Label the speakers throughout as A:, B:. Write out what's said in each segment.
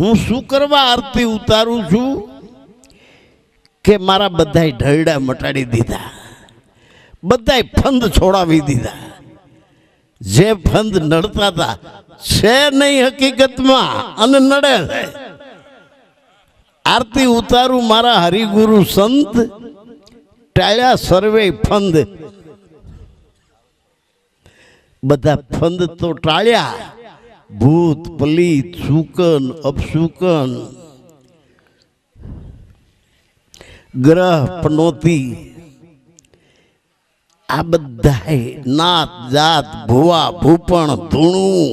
A: હું શું કરવા આરતી ઉતારું છું? કે મારા બધાય ઢળડા મટાડી દીધા. બધાય ફંદ છોડાવી દીધા. જે ફંદ નડતા હતા, છે નહીં હકીકતમાં, અને નડે છે. આરતી ઉતારું મારા હરિગુરુ સંત, ટાળ્યા સર્વે ફંદ. બધા ફંદ તો ટાળ્યા. ભૂત, પલીત, શુકન, અપશુકન, ગ્રહ, પનોતી, આ બધા નાત, જાત, ભુવા, ભૂપણ, ધૂણું,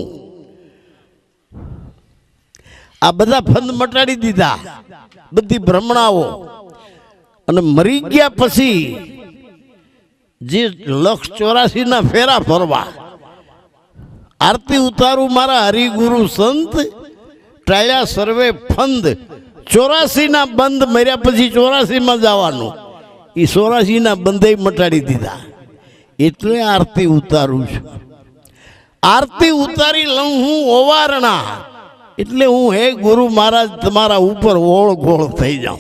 A: આ બધા ફંદ મટાડી દીધા. બધી ભ્રમણાઓ. અને મરી ગયા પછી જે લક્ષ ચોરાસી ના ફેરા ફરવા આરતી ઉતારું મારા હરિગુરુ સંત. ટાળ્યા સર્વે ફંદ. ચોરાસીના બંધ મર્યા પછી ચોરાસીમાં જવાનું. એ ચોરાસીના બંધે મટાડી દીધા. એટલે આરતી ઉતારું છું. આરતી ઉતારી લઉં હું ઓવારણા. એટલે હું હે ગુરુ મહારાજ, તમારા ઉપર ઓળ ગોળ થઈ જાઉં.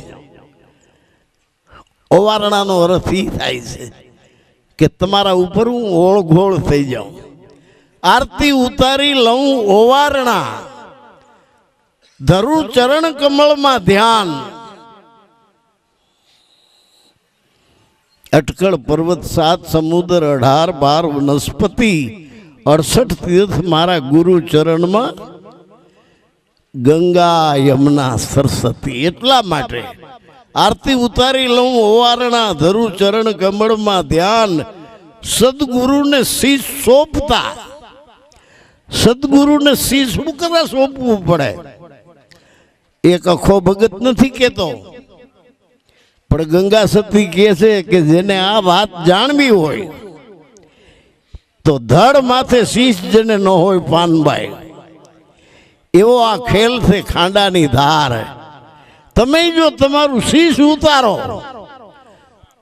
A: ઓવારણાનો અર્થ એ થાય છે કે તમારા ઉપર હું ઓળ ગોળ થઈ જાઉં. આરતી ઉતારી લઉં ઓવારણા. ધરું ચરણ કમળમાં ધ્યાન. અટકળ પર્વત સાત સમુદ્ર અઢાર બાર વનસ્પતિ અડસઠ તીર્થ મારા ગુરુ ચરણમાં. ગંગા યમુના સરસ્વતી એટલા માટે. આરતી ઉતારી લઉં ઓવારણા. ધરું ચરણ કમળમાં ધ્યાન. સદગુરુને શીશ સોંપતા સદગુરુને શીશ શું સોંપવું પડે. એક અખો ભગત નથી કેતો પણ ગંગા સતી કહે છે કે જેને આ વાત જાણવી હોય, તો ધડ માથે શીશ જેને ન હોય પાનબાઈ. એવો આ ખેલ છે ખાંડાની ધાર. તમે જો તમારું શીશ ઉતારો,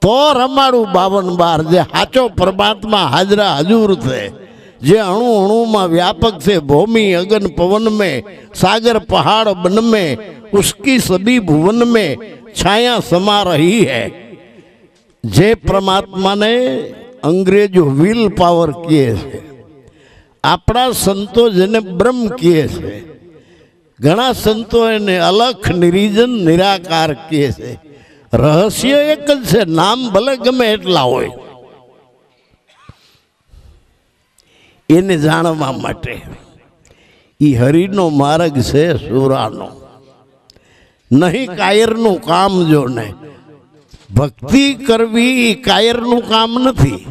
A: તો રમાડું બાવન બાર. જે સાચો પરમાત્મા હાજરા હજુર છે. જે અણુ અણુમાં વ્યાપક છે, ભૂમિ, અગન પવન મેં સાગર, પહાડ બન મેં ઉસકી સદી ભુવન મેં છાયા સમા રહી હૈ. જે પરમાત્માને અંગ્રેજો વિલ પાવર કહે છે. આપણા સંતો જેને બ્રહ્મ કહે છે. ઘણા સંતો એને અલખ, નિરીજન, નિરાકાર કહે છે. રહસ્ય એક જ છે, નામ ભલે ગમે એટલા હોય. એને જાણવા માટે. એ હરિનો માર્ગ છે સુરાનો. નહીં કાયરનું કામ જો ને ભક્તિ કરવી એ કાયરનું કામ નથી.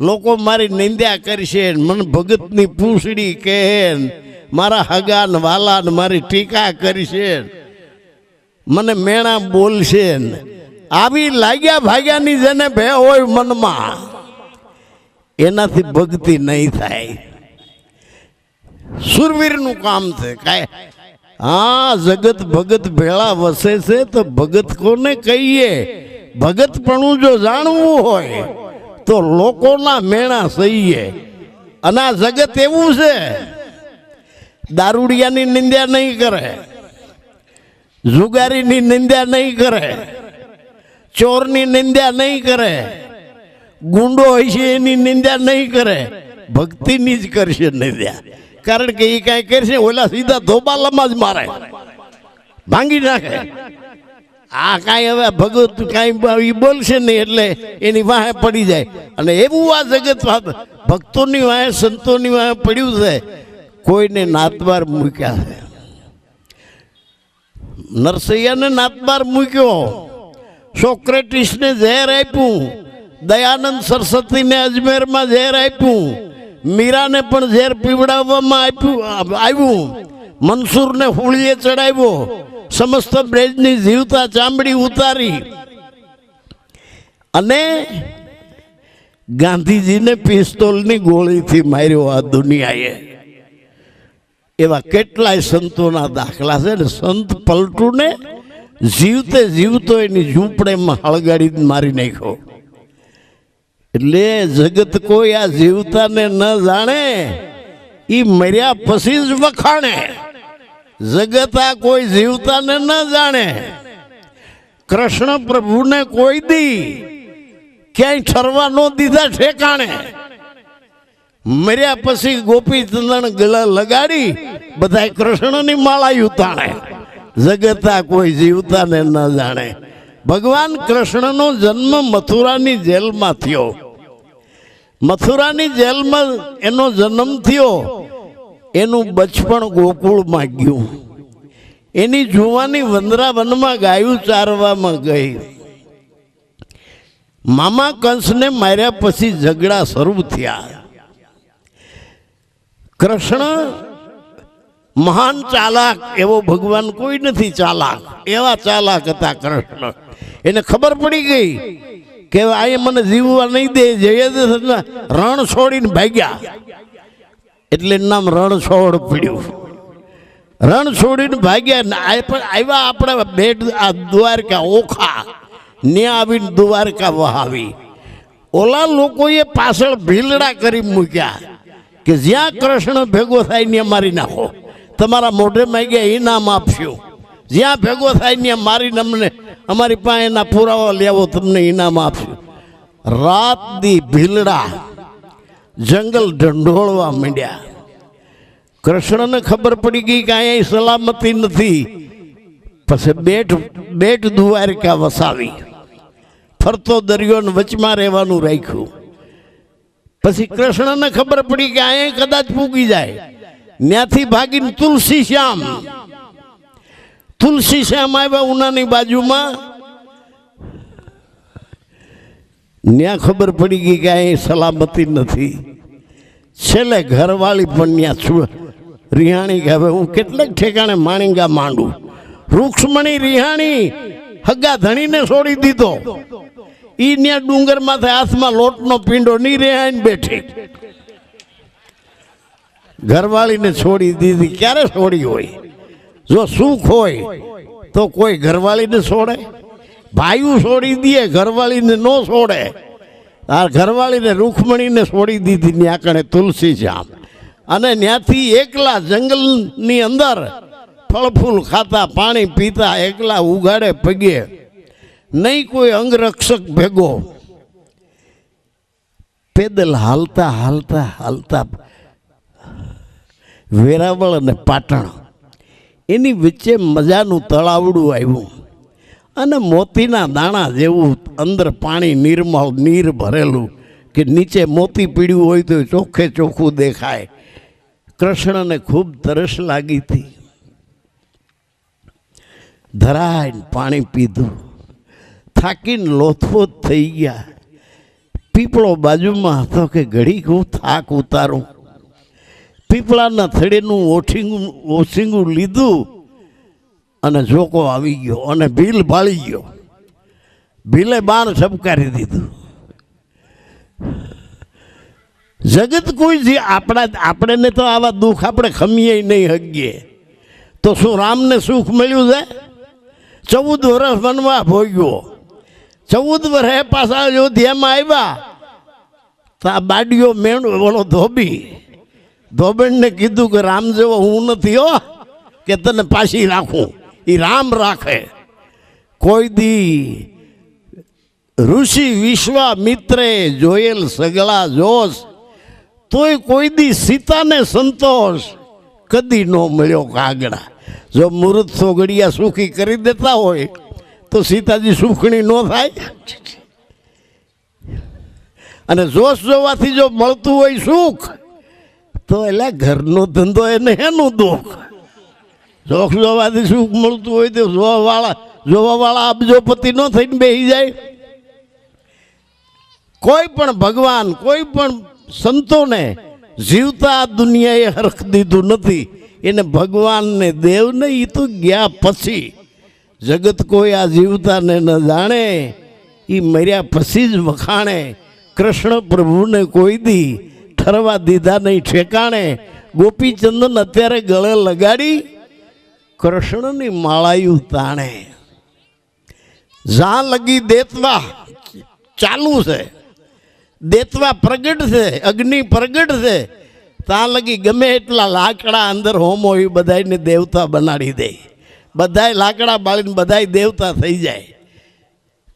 A: લોકો મારી નિંદ્યા કરશે, મને ભગતની પૂંછડી કહે મારા હગાન ને મારી ટીકા કરશે. મને મેણા બોલશે આવી લાગ્યા ભાગ્યાની જેને ભે હોય મનમાં. એનાથી ભક્તિ નહીં થાય. સુરવીરનું કામ છે. કાંઈ હા જગત ભગત ભેળા વસે છે તો ભગત કોને કહીએ? ભગતપણું જો જાણવું હોય તો લોકોના મેણા સહીએ. અને આ જગત એવું છે, દારૂડિયાની નિંદ્યા નહીં કરે, જુગારીની નિંદ્યા નહીં કરે, ચોરની નિંદ્યા નહીં કરે ગુંડો હોય છે, એની નિંદા નહીં કરે. ભક્તિની જ કરશે નિંદા. કારણ કે એ કાંઈ કરશે, ઓલા સીધા ધોબાલામાં જ મારે. ભાંગી નાખે. આ કાંઈ હવે ભગત કાંઈ બોલશે નહીં, એટલે એની વાહે પડી જાય. અને એવું આ જગત ભક્તોની વાહે, સંતોની વાહે પડ્યું છે. કોઈને નાતબાર મૂક્યા છે. નરસૈયાને નાતબાર મૂક્યો. સોક્રેટિસને ઝેર આપ્યું. દયાનંદ સરસ્વતીને અજમેરમાં ઝેર આપ્યું. મીરાને પણ ઝેર પીવડાવવામાં આપ્યું આવ્યું. મનસૂરને હોળીએ ચડાવ્યો. સમસ્ત બ્રેજની જીવતા ચામડી ઉતારી. અને ગાંધીજીને પિસ્તોલની ગોળીથી માર્યો આ દુનિયાએ. એવા કેટલાય સંતોના દાખલા છે ને, સંત પલટુને જીવતે જીવતો એની ઝૂંપડેમાં હળગાડી મારી નાખ્યો. એટલે જગત કોઈ આ જીવતાને ન જાણે એ મર્યા પછી જ વખાણે. જગત આ કોઈ જીવતાને ન જાણે. કૃષ્ણ પ્રભુને કોઈ દી ક્યાંય ઠરવા ન દીધા ઠેકાણે. મર્યા પછી ગોપીચંદન ગળા લગાડી બધા કૃષ્ણની માળા ઉતાણે. જગતા કોઈ જીવતાને ન જાણે. ભગવાન કૃષ્ણનો જન્મ મથુરાની જેલમાં થયો. મથુરાની જેલમાં એનો જન્મ થયો. એનું બચપણ ગોકુળમાં ગયું એની જુવાની વંદરાવનમાં ગાયું ચારવામાં ગઈ. મામા કંસને માર્યા પછી ઝઘડા શરૂ થયા. કૃષ્ણ મહાન ચાલાક, એવો ભગવાન કોઈ નથી ચાલાક. એવા ચાલાક હતા કૃષ્ણ. એને ખબર પડી ગઈ કે આ મને જીવવા નહીં દે. જયદ્રથને રણ છોડીને ભાગ્યા. એટલે નામ રણ છોડ પડ્યું રણ છોડીને ભાગ્યા આવ્યા આપણે બેટ આ દ્વારકા ઓખા. ને આવીને દ્વારકા વહાવી. ઓલા લોકોએ પાછળ ભીલડા કરી મૂક્યા કે જ્યાં કૃષ્ણ ભેગો થાય ને મારી નાખો. તમારા મોઢે માંગ્યા ઇનામ આપશું. જ્યાં ભેગો થાય ત્યાં મારી અમને અમારી પાસે એના પુરાવા લેવો તમને ઇનામ આપશું રાત દી ભીલડા જંગલ ઢંઢોળવા માંડ્યા. કૃષ્ણને ખબર પડી ગઈ કે અહીંયા સલામતી નથી. પછી બેટ બેટ દ્વારકા વસાવી. ફરતો દરિયોને વચમાં રહેવાનું રાખ્યું. પછી કૃષ્ણને ખબર પડી કે અહીંયા કદાચ પૂગી જાય. ત્યાંથી ભાગીને તુલસી શ્યામ તુલસી શ્યામ આવ્યા ઉનાની બાજુમાં. ત્યાં ખબર પડી ગઈ કે અહીં સલામતી નથી. છેલ્લે ઘરવાળી પણ ત્યાં છું. રિહાણી કે હવે હું કેટલાક ઠેકાણે માણીંગા માંડું. રૂક્ષ્મણી રિહાણી હગા ધણીને છોડી દીધો. ઈ ત્યાં ડુંગર માથે હાથમાં લોટનો પીંડો ની રેહાઈને બેઠી. ઘરવાળીને છોડી દીધી. ક્યારે છોડી હોય? જો સુખ હોય તો કોઈ ઘરવાળીને છોડે. ભાઈઓ છોડી દે, ઘરવાળીને ન છોડે. આ ઘરવાળીને રૂખમણીને છોડી દીધી ત્યાં કણે તુલસી જામ અને ત્યાંથી એકલા જંગલની અંદર ફળ ફૂલ ખાતા, પાણી પીતા, એકલા ઉગાડે પગે. નહીં કોઈ અંગરક્ષક ભેગો. પેદલ હાલતા હાલતા હાલતા વેરાવળ અને પાટણ. એની વચ્ચે મજાનું તળાવડું આવ્યું. અને મોતીના દાણા જેવું અંદર પાણી નિર્મળ, નીર ભરેલું કે નીચે મોતી પીડ્યું હોય તો ચોખ્ખે ચોખ્ખું દેખાય. કૃષ્ણને ખૂબ તરસ લાગી હતી. ધરાઈને પાણી પીધું. થાકીને લોથપોથ થઈ ગયા. પીપળો બાજુમાં હતો કે ઘડીક હું થાક ઉતારું. પીપળાના થડેનું ઓઠીંગું ઓછીંગું લીધું અને જોકો આવી ગયો અને ભીલ ભાળી ગયો. ભીલે બાણ ઠપકારી દીધું. જગત કોઈ જે આપણા, આપણને તો આવા દુઃખ આપણે ખમીએ નહીં હગીએ તો શું રામને સુખ મળ્યું છે? ચૌદ વર્ષ વનવા ભોગ્યો. ચૌદ વર્ષે પાછા અયોધ્યામાં આવ્યા. તો આ બાડીઓ મેણ વળો ધોબી ધોબણને કીધું કે રામ જેવો હું નથી હો, કે તને પાછી રાખું. એ રામ રાખે. કોઈ દી ઋષિ વિશ્વામિત્રે જોયેલ સગળા જોશ, તોય કોઈ દી સીતાને સંતોષ કદી ન મળ્યો કાગડા. જો મુહૂર્ત સોગડિયા સુખી કરી દેતા હોય, તો સીતાજી સુખણી ન થાય. અને જોશ જોવાથી જો મળતું હોય સુખ તો એટલે ઘરનો ધંધો એને એનું દુઃખ. જોખ જોવાથી સુખ મળતું હોય તો જોવાવાળા જોવાવાળા અબજોપતિ ન થઈને બેસી જાય. કોઈ પણ ભગવાન, કોઈ પણ સંતોને જીવતા દુનિયાએ હરખ દીધું નથી. એને ભગવાનને દેવને એ તો ગયા પછી. જગત કોઈ આ જીવતાને ન જાણે. એ મર્યા પછી જ વખાણે. કૃષ્ણ પ્રભુને કોઈ દી ઠરવા દીધા નહીં. ઠેકાણે ગોપીચંદન અત્યારે ગળે લગાડી કૃષ્ણની માળાયું તાણે. જા લગી દેતવા. ચાલુ છે. દેતવા પ્રગટ છે. અગ્નિ પ્રગટ છે. ત્યાં લગી ગમે એટલા લાકડા અંદર હોમો એ બધાને દેવતા બનાડી દે. બધાય લાકડા બાળીને બધાય દેવતા થઈ જાય.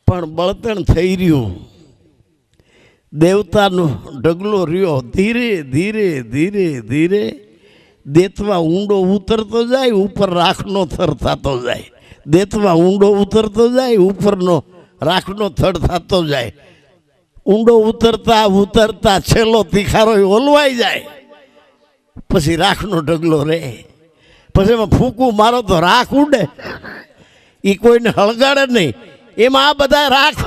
A: પણ બળતણ થઈ રહ્યું. દેવતાનો ઢગલો રહ્યો. ધીરે ધીરે ધીરે ધીરે દેતવા ઊંડો ઉતરતો જાય, ઉપર રાખનો થર થતો જાય. દેતવા ઊંડો ઉતરતો જાય, ઉપરનો રાખનો થર થતો જાય. ઊંડો ઉતરતા ઉતરતા છેલ્લો તીખારો ઓલવાઈ જાય. પછી રાખનો ઢગલો રહે પછી એમાં ફૂંકું મારો તો રાખ ઉડે. એ કોઈને હળગાડે નહીં. એમાં આ બધા રાખ,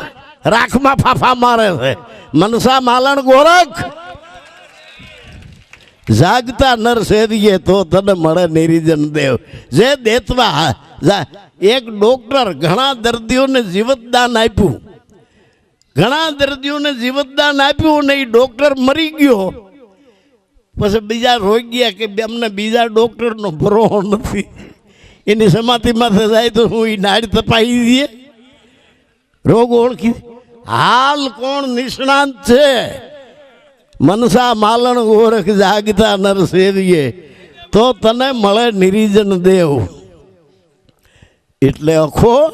A: રાખમાં ફાફા મારે છે. મનસા માલણ ગોરખ. જાગતા નર શેરીએ તો તને મળે નિરીજન દેવ. જે દેતવા એક ડોક્ટર ઘણા દર્દીઓને જીવતદાન આપ્યું. ઘણા દર્દીઓને જીવતદાન આપ્યું ને એ ડોક્ટર મરી ગયો. પછી બીજા રોગ્યા કે અમને બીજા ડોક્ટરનો ભરોહો નથી. એની સમાધિમાંથી જાય તો હું એ નાડ તપાઈ દઈએ. રોગ ઓળખી હાલ કોણ નિષ્ણાંત છે? મનસા માલણ ગોરખ જાગતા નરસેરીએ. તો તને મળે નિરીજન દેવ. એટલે અખો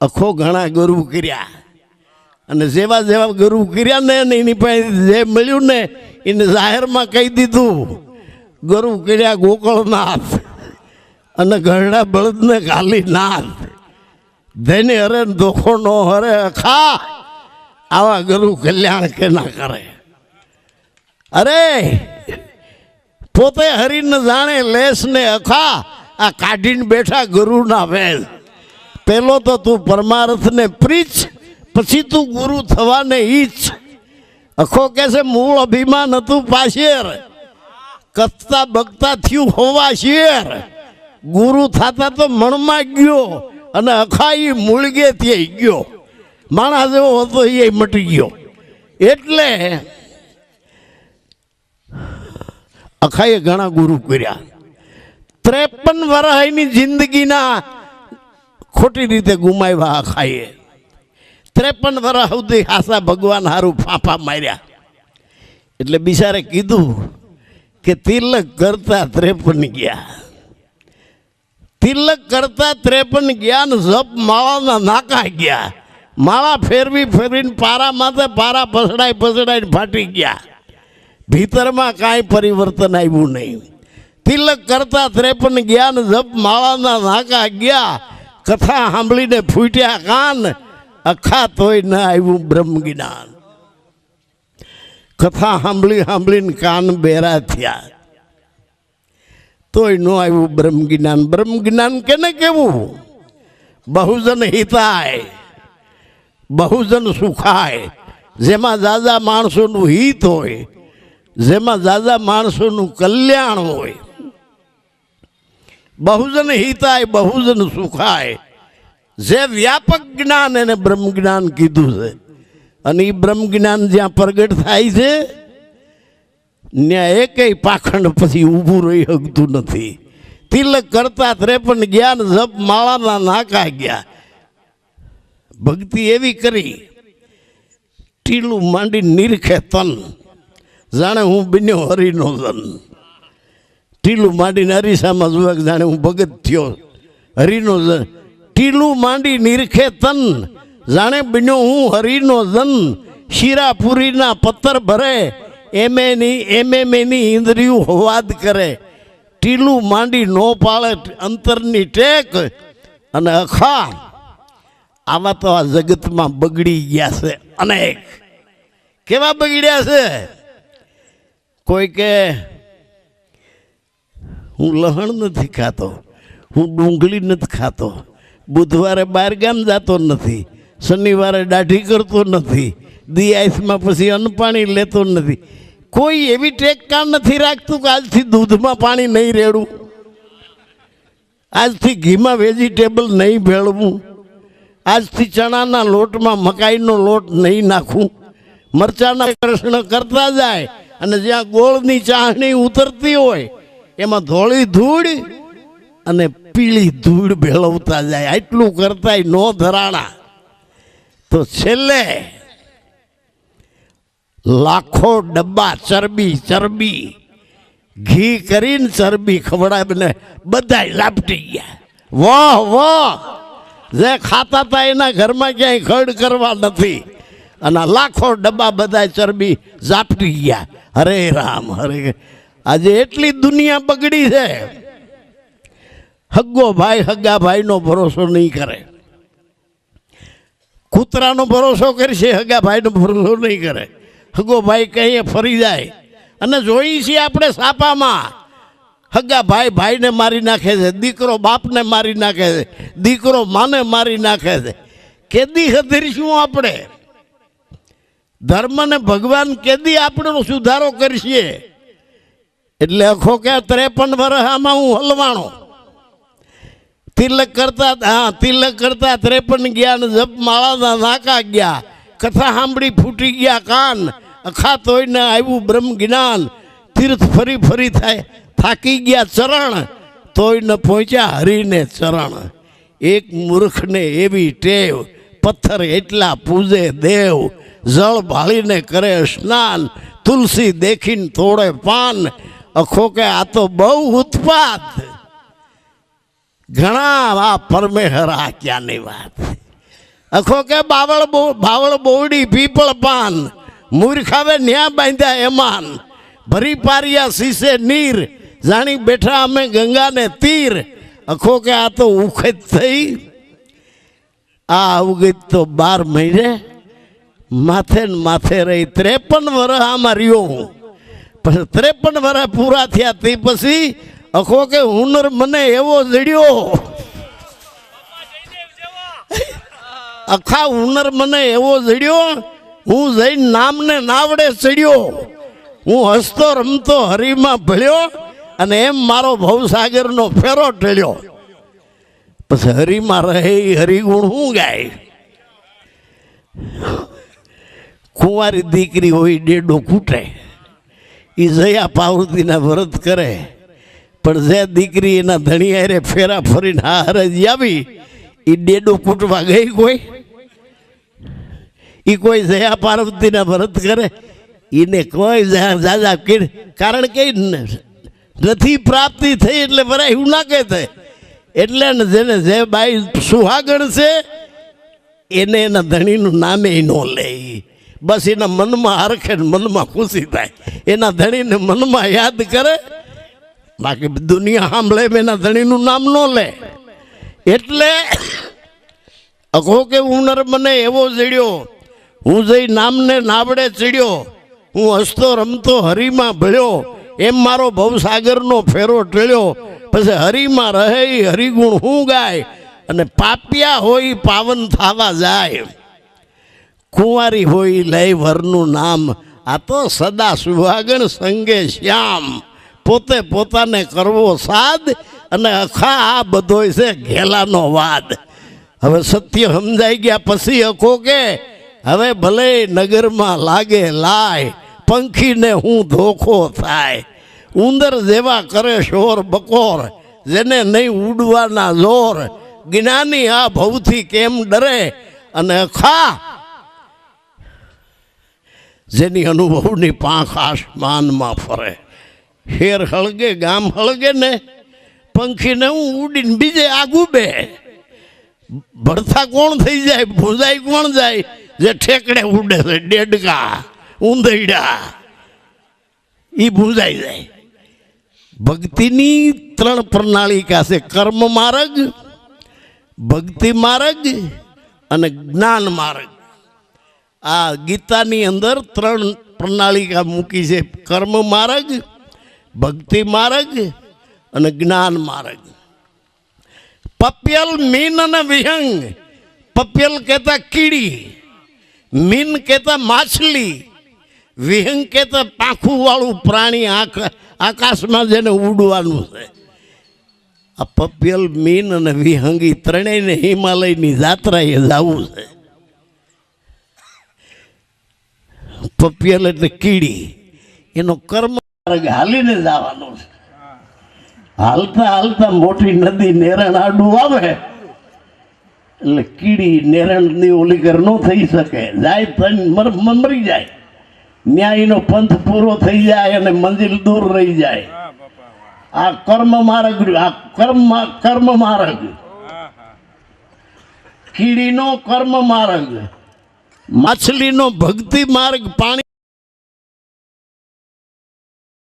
A: અખો ઘણા ગુરુ કર્યા. અને જેવા જેવા ગરુ કર્યા ને અને એની પાસે જે મળ્યું ને, એને જાહેરમાં કહી દીધું, ગરુ કર્યા ગોકળનાથ અને ઘરડા બળદને ગાલી નાથ ધને હરે દુઃખો નો હરે, ખા! આવા ગરુ કલ્યાણ કે ના કરે? અરે, પોતે હરીને જાણે લેસ ને અખા, આ કાઢીને બેઠા ગુરુના વેલ. પેલો તો તું પરમાર્થને પ્રીચ પછી તું ગુરુ થવાને ઈચ્છ. અખો કે છે, મૂળ અભિમાન હતું પાશેર. કચતા બગતા થયું હોવા શેર. ગુરુ થતા તો મણમાં ગયો. અને અખાઈ મૂળગે થઈ ગયો. માણસ એવો હતો, એ મટી ગયો. એટલે અખાએ ઘણા ગુરુ કર્યા. ત્રેપન વર્ષની જિંદગીના ખોટી રીતે ગુમાવ્યા અખાએ ત્રેપન વર્ષ સુધી હાસા ભગવાન હારું ફાંફા માર્યા. એટલે બિચારે કીધું કે તિલક કરતા ત્રેપન ગયા. તિલક કરતા ત્રેપન ગયા ને જપ માળાના નાકા ગયા. માળા ફેરવી ફેરવીને પારા માથે પારા પસડાઈ પસડાઈને ફાટી ગયા. ભીતરમાં કાંઈ પરિવર્તન આવ્યું નહીં. તિલક કરતા ત્રેપન જ્ઞાન જપ માળાના નાકા ગયા. કથા સાંભળીને ફૂટ્યા કાન. અખા તોય ન આવ્યું બ્રહ્મ જ્ઞાન. કથા સાંભળી સાંભળીને કાન બેરા થયા. તોય ન આવ્યું બ્રહ્મ જ્ઞાન બ્રહ્મ જ્ઞાન કેને કેવું? બહુજન હિતાય, બહુજન સુખાય. જેમાં દાદા માણસોનું હિત હોય, જેમાં દાદા માણસોનું કલ્યાણ હોય. બહુજન હિતાય, બહુજન સુખાય. જે વ્યાપક જ્ઞાન એને બ્રહ્મ જ્ઞાન કીધું છે. અને એ બ્રહ્મ જ્ઞાન જ્યાં પ્રગટ થાય છે ત્યાં એકેય પાખંડ પછી ઊભું રહી શકતું નથી. તિલક કરતા ત્રેપન જ્ઞાન જપ માળાના નાકા ગયા. ભક્તિ એવી કરી. ટીલું માંડી નિરખે તન. જાણે હું બન્યો હરિનો જન. ટીલું માંડીને અરીસામાં જોવા જાણે હું ભગત થયો. હરિનો જન ટીલું માંડી નિરખે તન. જાણે બન્યો હું હરિનો જન. શીરાપુરીના પથ્થર ભરે. એમે એમ એમ એની ઇન્દ્રિયું હોવાદ કરે. ટીલું માંડી નો પાળે, અંતરની ટેક અને અખા. આવા તો આ જગતમાં બગડી ગયા છે અનેક. કેવા બગડ્યા છે? કોઈ કે, હું લહણ નથી ખાતો, હું ડુંગળી નથી ખાતો, બુધવારે બહાર ગામ જતો નથી, શનિવારે દાઢી કરતો નથી દી આઈસમાં પછી અન્ન પાણી લેતો નથી. કોઈ એવી ટેકકા નથી રાખતું કે આજથી દૂધમાં પાણી નહીં રેડવું. આજથી ઘીમાં વેજીટેબલ નહીં ભેળવું. આજથી ચણાના લોટમાં મકાઈનો લોટ નહીં નાખવું મરચાના કૃષ્ણ કરતા જાય અને જ્યાં ગોળની ચાહણી ઉતરતી હોય, એમાં ધોળી ધૂળ અને પીળી ધૂળ ભેળવતા જાય. આટલું કરતાય નો ધરાણા. તો છેલ્લે લાખો ડબ્બા ચરબી ચરબી. ઘી કરીને ચરબી ખવડાવીને બધા લાપટી ગયા. વાહ વાહ. જે ખાતા હતા એના ઘરમાં ક્યાંય ખડ કરવા નથી. અને લાખો ડબ્બા બધા ચરબી ઝાપટી ગયા. હરે રામ, હરે આજે એટલી દુનિયા બગડી છે. હગ્ગો ભાઈ હગ્ગા ભાઈનો ભરોસો નહીં કરે. કૂતરાનો ભરોસો કરશે, હગા ભાઈનો ભરોસો નહીં કરે. હગો ભાઈ કહીએ, ફરી જાય. અને જોઈ છીએ આપણે સાપામાં. હગા ભાઈ ભાઈને મારી નાખે છે, દીકરો બાપને મારી નાખે છે, દીકરો માને મારી નાખે છે. કેદી હધરીશું આપણે? ધર્મને ભગવાન કેદી આપણો સુધારો કરશે. એટલે અખો કે ત્રેપન વર્ષ આમાં હું હલવાણો તિલક કરતા, હા, તિલક કરતા ત્રેપન ગયા ને જપ માળાના નાકા ગયા. કથા સાંભળી ફૂટી ગયા કાન. અખા તોયને આવ્યું બ્રહ્મ જ્ઞાન. તીર્થ ફરી ફરી થાય. થાકી ગયા ચરણ. તોયને પહોંચ્યા હરીને ચરણ. એક મૂર્ખને એવી ટેવ. પથ્થર એટલા પૂજે દેવ. જળ ભાળીને કરે સ્નાન. તુલસી દેખીને તોડે પાન. અખો કે આ તો બહુ ઉત્પાત. ઘણા આ પરમેહરા ક્યાંની વાત? અખો કે બાવળ બાવળ બોવડી પીપળ પાન. મૂર્ખાવે ન્યા બાંધ્યા એમાન. ભરી પારિયા શીશે નીર. જાણી બેઠા અમે ગંગાને તીર. અખો કે આ તો ઉખેત થઈ. આ અવગત તો બાર મહિને. માથે ને માથે રહી. ત્રેપન વર્ષ આમાં રહ્યો હું. પછી ત્રેપન વર્ષ પૂરા થયા તે પછી અખો કે હુનર મને એવો જડ્યો. અખા હુનર મને એવો જડ્યો. હું જઈને નામને નાવડે ચડ્યો. હું હસતો રમતો હરીમાં ભળ્યો અને એમ મારો ભવસાગરનો ફેરો ટેળ્યો પછી હરીમાં રહે એ હરિગુણ હું ગાય? કુંવારી દીકરી હોય ડેડો કૂટે એ જયા પાવૃતિના વ્રત કરે. પણ જે દીકરી એના ધણી હારે ફેરા ફરીને હા હરજી આવી એ ડેડો કૂટવા ગઈ કોઈ? એ કોઈ જયા પાર્વતીના વ્રત કરે એને કોઈ જાજા કીડ, કારણ કે નથી પ્રાપ્તિ થઈ એટલે બરા એવું ના કહે થાય એટલે જેને જે બાઈ સુહાગણ છે, એને એના ધણીનું નામે ન લે બસ એના મનમાં હરખે મનમાં ખુશી થાય. એના ધણીને મનમાં યાદ કરે, બાકી દુનિયા સાંભળે એના ધણીનું નામ ન લે. એટલે અખો કે ઉનર મને એવો જડ્યો હું જઈ નામને નાવડે ચડ્યો. હું હસતો રમતો હરીમાં ભળ્યો. એમ મારો ભવસાગરનો ફેરો ટળ્યો પછી હરીમાં રહે હરિગુણ હું ગાય? અને પાપિયા હોય પાવન થવા જાય. કુંવારી હોય લય વરનું નામ. આ તો સદા સુહાગણ સંગે શ્યામ. પોતે પોતાને કરવો સાદ અને અખા આ બધોય છે ઘેલાનો વાદ. હવે સત્ય સમજાઈ ગયા પછી અખો કે હવે ભલે નગરમાં લાગે, લાય, પંખીને હું ધોખો થાય. ઉંદર જેવા કરે શોર બકોર, જેને નહીં ઉડવાના જોર. જ્ઞાની આ ભવથી કેમ ડરે? અને ખા! જેની અનુભવની પાંખ આસમાનમાં ફરે. શેર હળગે, ગામ હળગે ને, પંખીને હું ઉડીને બીજે આગુ બે ભરથા કોણ થઈ જાય, ભૂંજાઈ કોણ જાય? જે ઠેકડે ઉડે છે ડેડકા ઊંધઈડા એ ભૂંજાઈ જાય. ભક્તિની ત્રણ પ્રણાલિકા છે, કર્મ માર્ગ, ભક્તિ માર્ગ અને જ્ઞાન માર્ગ. આ ગીતાની અંદર ત્રણ પ્રણાલિકા મૂકી છે, કર્મ માર્ગ, ભક્તિ માર્ગ અને જ્ઞાન માર્ગ. પપ્યલ મીન અને વિહંગ પપ્યલ કહેતા કીડી. મીન કહેતા માછલી, વિહંગ કહેતા પાંખું વાળું પ્રાણી આકાશમાં જેને ઉડવાનું છે. આ પપિયલ મીન અને વિહંગી ત્રણેયને હિમાલયની જાત્રાએ જવું છે. પપિયલ એટલે કીડી. એનો કર્મ હાલીને જવાનો છે. હાલતા હાલતા મોટી નદી નેરણ આડું આવે. એટલે કીડી નેરણની ઓલી ઘર ન થઈ શકે. જાય મરી જાય. ન્યાયનો પંથ પૂરો થઈ જાય અને મંદિર દૂર રહી જાય. આ કર્મ માર્ગ આ કર્મ કર્મ માર્ગ. કીડીનો કર્મ માર્ગ. માછલીનો ભક્તિ માર્ગ પાણી